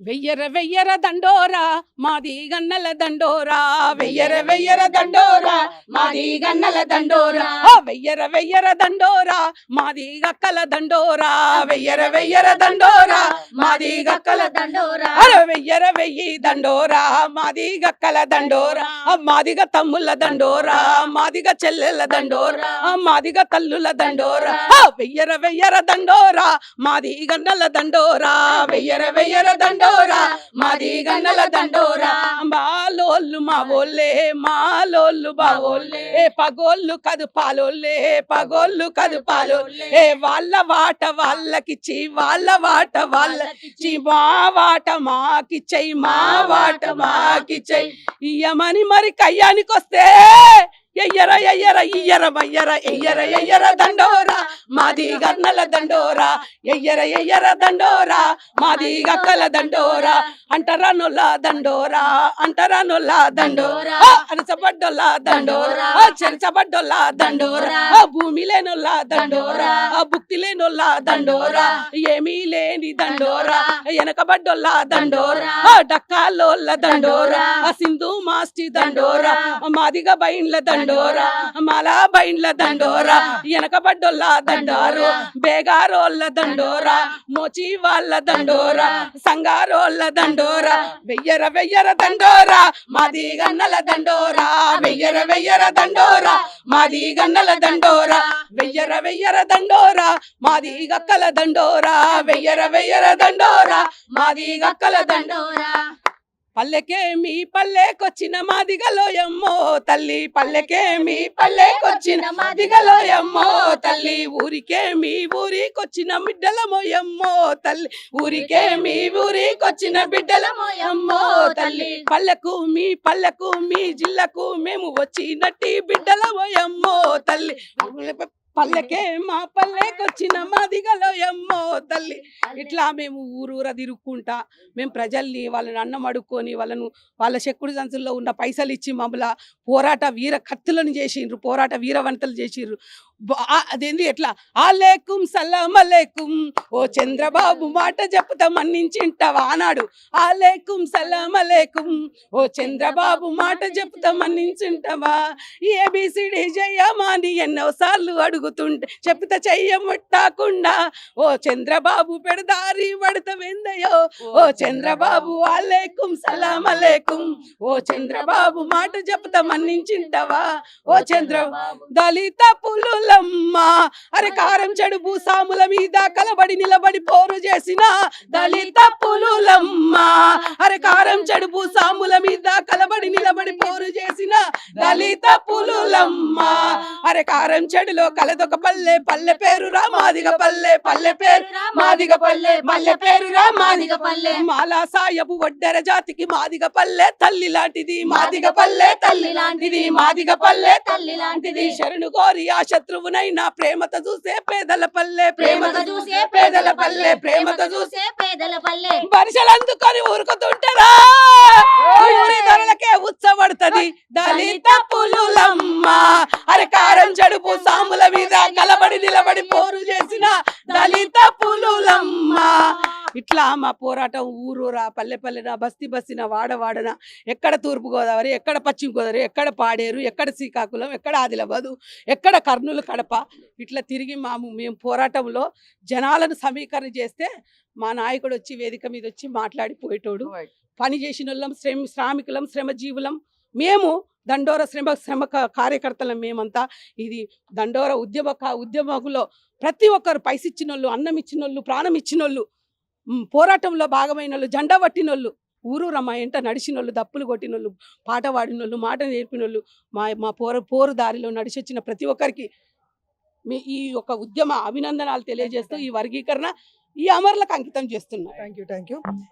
వెయ్యర వెయ్యర దండోరా మాది గన్నల దండోరా. వెయ్యర వెయ్యర దండోరా మాది గన్నల దండోరా. వెయ్యర వెయ్యర దండోరా మాది గక్కల దండోరా. వెయ్యర వెయ్యర దండోరా మాది గక్కల దండోరా. వెయ్యర వెయ్యి దండోరా మాది గక్కల దండోరా. మాదిగ తమ్ముల దండోరా మాదిగ చెల్లెల దండోరా మాదిగ తల్లుల దండోరా. వెయ్యర వెయ్యర దండోరా మాది గన్నల దండోరా. వెయ్యర వెయ్యర దండోరా. మాది గన్నల దండోరా. మాలోళ్ళు మా ఓళ్ళే మాలోళ్ళు బావోళ్ళే పగోళ్ళు కదు పాలోళ్ళే పగోళ్ళు కదు పాలోళ్ళే. వాళ్ళ వాట వాళ్ళకిచ్చి వాళ్ళ వాట వాళ్ళకిచ్చి మా వాట మాకిచ్చై మా వాట మాకిచ్చై ఇయ్యమని మరి కయ్యానికొస్తే ఇయ్యర మయ్యర ఎయ్యర ఎయ్యర దండోరా మాది గన్నల దండోరా ఎయ్యర ఎయ్యర దండోరా మాది గక్కల దండోరా అంటరా నొల్ల దండోరా అంటరా నొల్ల దండోరా ఆ, అరసబడ్డొల్ల దండోరా చెరచబడ్డొల్ల దండోరా భూమి లేనొల్ల దండోరా భుక్తి లేనొల్ల దండోరా ఏమీ లేని దండోరా వెనకబడ్డొల్ల దండోరా డక్కాలోళ్ళ దండోరా సింధు మాస్టి దండోరా మాదిగ బైండ్ల దండోరా మాలా బైండ్ల దండోరా వెనకబడ్డొల్ల దండోరా బేగారోళ్ళ దండోరా మోచి వాళ్ళ దండోరా సంగారోళ్ళ దండోరా వెయ్యర వెయ్యర దండోరా మాది గన్నల దండోరా వెయ్యర వెయ్యర దండోరా మాది గన్నల దండోరా వెయ్యర వెయ్యర దండోరా మాది గక్కల దండోరా వెయ్యర వెయ్యర దండోరా మాది గక్కల దండో దండోరా పల్లెకే మీ పల్లెకొచ్చిన మాదిగలోయమ్మో తల్లి. పల్లెకే మీ పల్లెకొచ్చిన మాదిగలోయమ్మో తల్లి. ఊరికే మీ ఊరికొచ్చిన బిడ్డలమోయమ్మో తల్లి. ఊరికే మీ ఊరికొచ్చిన బిడ్డలమోయమ్మో తల్లి. పల్లెకు మీ పల్లెకు మీ జిల్లకు మేము వచ్చినట్టి బిడ్డలమోయమ్మో తల్లి. పల్లెకే మా పల్లెకొచ్చిన మాదిగలోయమ్మో తల్లి. ఇట్లా మేము ఊరూర తిరుక్కుంటా. మేము ప్రజల్ని వాళ్ళని అన్నం అడుక్కొని వాళ్ళను వాళ్ళ చెక్కుడు సంచుల్లో ఉన్న పైసలు ఇచ్చి మమ్మల్ని పోరాట వీర కత్తులను చేసిండ్రు పోరాట వీర వంటలు చేసిండ్రు. అదేంది ఎట్లా? ఆలేకుం సలాం అలేకుం ఓ చంద్రబాబు మాట చెప్పుతా మన్నించింటావా? అన్నాడు. ఆలేకుం సలాం అలేకుం ఓ చంద్రబాబు మాట చెప్పుతా మన్నించుంటావా? ఏబిసిడి జయమాని ఎన్నోసార్లు అడుగుతుంటే చెప్తా చెయ్యముట్టాకుండా ఓ చంద్రబాబు పెడదారి పడతావేందయ్యో ఓ చంద్రబాబు అలేకుం సలాం అలేకుం ఓ చంద్రబాబు మాట చెప్తా మన్నించింటావా? ఓ చంద్ర దళిత పులులమ్మ! అరే కారం చెడు భూసాముల మీద కలబడి నిలబడి పోరు చేసిన దళిత పులులమ్మ. అరే కారం చెడు భూసాముల మీద కలబడి నిలబడి పోరు చేసిన దళిత పులులమ్మ. అరే కారం చెడులో కలదొక పల్లె పల్లె పేరు రా మాదిగ పల్లె పల్లె పేరు మాదిగ పల్లె పల్లె పేరు రా మాదిగ పల్లె. మాలా సాయపు ఒడ్డెర జాతికి మాదిగ పల్లె తల్లి లాంటిది మాదిగ పల్లె తల్లి లాంటిది మాదిగ పల్లె తల్లి లాంటిది. శరణు కోరి ఆ శత్రువునైనా ప్రేమతో చూసే పేదల పల్లె ప్రేమత చూసే పేదల పల్లె ప్రేమ చూసే చూసే పేదల పల్లె. బరిసెలు అందుకొని ఊరుకుతుంటారా ఊరి ధరలకే దళిత పులులమ్మ. అరే కారం జడుపు సాముల మీద కలబడి నిలబడి పోరు చేసిన దళిత ఇట్లా మా పోరాటం ఊరూరా పల్లె పల్లెన బస్తీ బస్తిన వాడవాడన ఎక్కడ తూర్పు గోదావరి ఎక్కడ పశ్చిమ గోదావరి ఎక్కడ పాడేరు ఎక్కడ శ్రీకాకుళం ఎక్కడ ఆదిలాబాదు ఎక్కడ కర్నూలు కడప? ఇట్లా తిరిగి మాము మేము పోరాటంలో జనాలను సమీకరణ చేస్తే మా నాయకుడు వచ్చి వేదిక మీద వచ్చి మాట్లాడిపోయేటోడు. పని చేసిన వాళ్ళం శ్రమ శ్రామికులం శ్రమజీవులం. మేము దండోర శ్రమ శ్రమ కార్యకర్తలం మేమంతా. ఇది దండోర ఉద్యమ ఉద్యమకులో ప్రతి ఒక్కరు పైసిచ్చిన వాళ్ళు అన్నం ఇచ్చిన వాళ్ళు ప్రాణం ఇచ్చిన వాళ్ళు మ్, పోరాటంలో భాగమైన వాళ్ళు జెండా పట్టిన వాళ్ళు ఊరూర మా ఎంట నడిచినోళ్ళు దప్పులు కొట్టిన పాట పాడినోళ్ళు మాట నేర్పిన వాళ్ళు మా మా పోరు పోరు దారిలో నడిచి వచ్చిన ప్రతి ఒక్కరికి మీ ఈ యొక్క ఉద్యమ అభినందనాలు తెలియజేస్తూ ఈ వర్గీకరణ ఈ అమరులకు అంకితం చేస్తున్నా థ్యాంక్ యూ థ్యాంక్ యూ